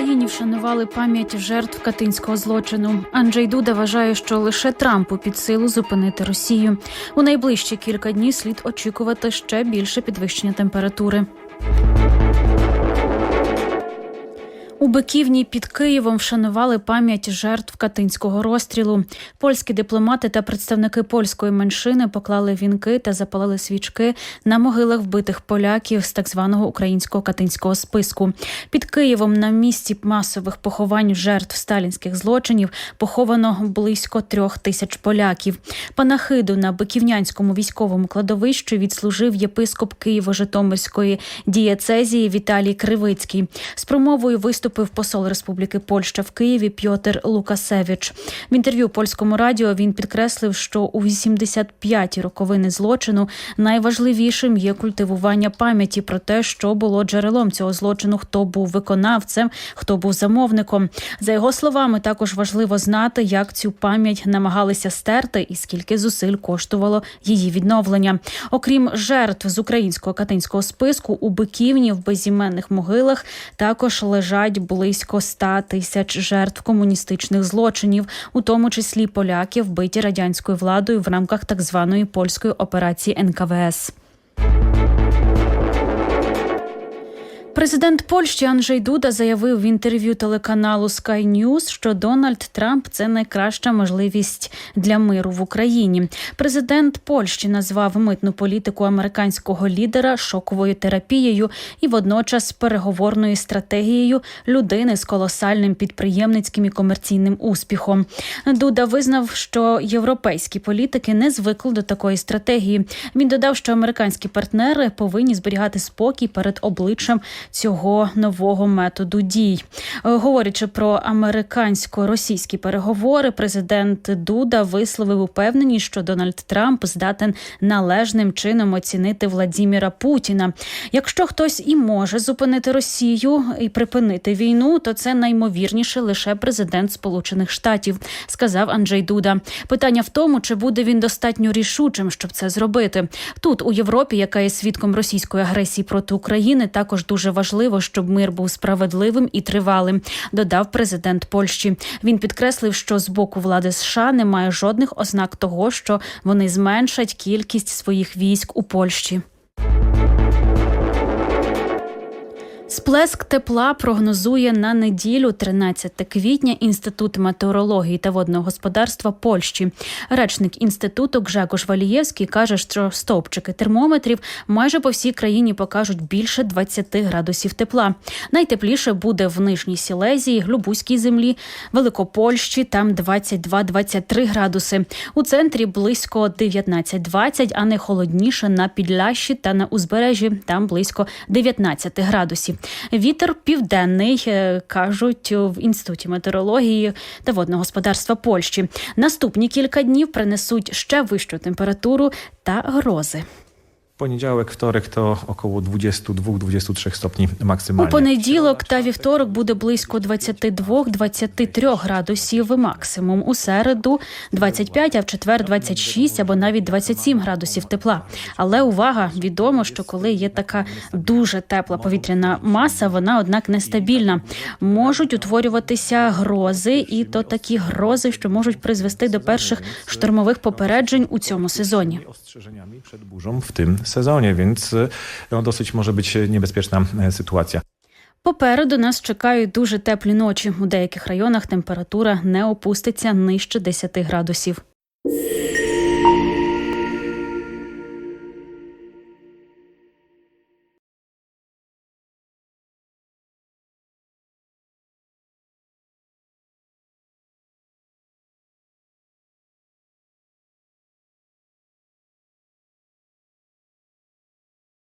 Україні вшанували пам'ять жертв катинського злочину. Анджей Дуда вважає, що лише Трампу під силу зупинити Росію. У найближчі кілька днів слід очікувати ще більше підвищення температури. У Биківні під Києвом вшанували пам'ять жертв катинського розстрілу. Польські дипломати та представники польської меншини поклали вінки та запалили свічки на могилах вбитих поляків з так званого українського катинського списку. Під Києвом на місці масових поховань жертв сталінських злочинів поховано близько трьох тисяч поляків. Панахиду на Биківнянському військовому кладовищі відслужив єпископ Києво-Житомирської дієцезії Віталій Кривицький. З промовою виступив посол Республіки Польща в Києві Пьотр Лукасевич. В інтерв'ю польському радіо він підкреслив, що у 85-ті роковини злочину найважливішим є культивування пам'яті про те, що було джерелом цього злочину, хто був виконавцем, хто був замовником. За його словами, також важливо знати, як цю пам'ять намагалися стерти і скільки зусиль коштувало її відновлення. Окрім жертв з українського катинського списку, у Биківні в безіменних могилах також лежать близько 100 тисяч жертв комуністичних злочинів, у тому числі поляки, вбиті радянською владою в рамках так званої польської операції НКВС. Президент Польщі Анджей Дуда заявив в інтерв'ю телеканалу Sky News, що Дональд Трамп це найкраща можливість для миру в Україні. Президент Польщі назвав митну політику американського лідера шоковою терапією і водночас переговорною стратегією людини з колосальним підприємницьким і комерційним успіхом. Дуда визнав, що європейські політики не звикли до такої стратегії. Він додав, що американські партнери повинні зберігати спокій перед обличчям цього нового методу дій. Е, Говорячи про американсько-російські переговори, президент Дуда висловив упевненість, що Дональд Трамп здатен належним чином оцінити Владіміра Путіна. Якщо хтось і може зупинити Росію і припинити війну, то це наймовірніше лише президент Сполучених Штатів, сказав Анджей Дуда. Питання в тому, чи буде він достатньо рішучим, щоб це зробити. Тут у Європі, яка є свідком російської агресії проти України, також дуже важливо, щоб мир був справедливим і тривалим, додав президент Польщі. Він підкреслив, що з боку влади США немає жодних ознак того, що вони зменшать кількість своїх військ у Польщі. Сплеск тепла прогнозує на неділю, 13 квітня, інститут метеорології та водного господарства Польщі. Речник інституту Гжегош Валієвський каже, що стовпчики термометрів майже по всій країні покажуть більше 20 градусів тепла. Найтепліше буде в Нижній Сілезії, Глюбузькій землі, Великопольщі, там 22-23 градуси. У центрі близько 19-20, а не холодніше на Підлящі та на узбережжі, там близько 19 градусів. Вітер південний е, кажуть в інституті метеорології та водного господарства Польщі. Наступні кілька днів принесуть ще вищу температуру та грози. Poniedziałek, wtorek to około 22-23 stopni У maksymalnie. понеділок та вівторок буде близько 22-23 градусів максимум. У середу 25, а в четвер 26 або навіть 27 градусів тепла. Але увага, відомо, що коли є така дуже тепла повітряна маса, вона однак нестабільна. Можуть утворюватися грози, і то такі грози, що можуть призвести до перших штормових попереджень у цьому сезоні. W tym sezonie, więc no, dosyć może być niebezpieczna sytuacja. Попереду нас чекають дуже теплі ночі. У деяких районах температура не опуститься нижче 10 градусів.